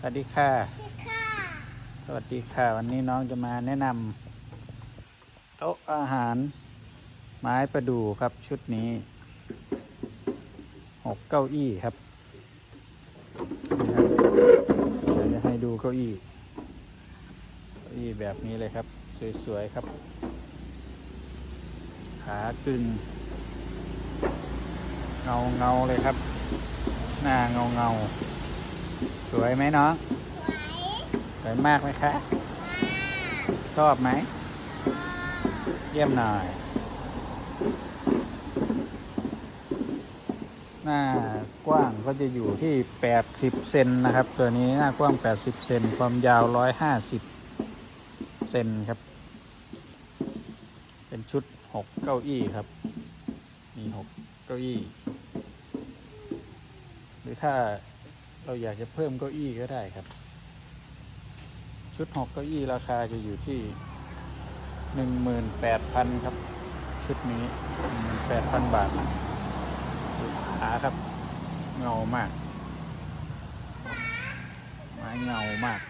สวัสดีค่ะพี่ค่ะ สวัสดีค่ะ วันนี้น้องจะมาแนะนำโต๊ะอาหาร ไม้ประดู่ครับชุดนี้หกเก้าอี้ครับนี่ครับเดี๋ยวจะให้ดูเก้าอี้ เก้าอี้แบบนี้เลยครับ สวยๆครับ ขากึ่งเงาเงาๆเลยครับ หน้าเงาเงาๆ สวยไหมน้อง สวยมากไหมคะ ชอบไหม เยี่ยมหน่อยหน้ากว้างก็จะอยู่ที่ 80 เซนนะครับ ตัวนี้หน้ากว้าง 80 เซนความยาว 150 เซนครับ เป็นชุด 6 เก้าอี้ครับ มี 6 เก้าอี้ หรือถ้า เราอยากจะเพิ่มเก้าอี้ก็ได้ครับ ชุดหกเก้าอี้ราคาจะอยู่ที่หนึ่งหมื่นแปดพันครับ ชุดนี้หนึ่งหมื่นแปดพันบาทขาครับ เงามากไม้เงามาก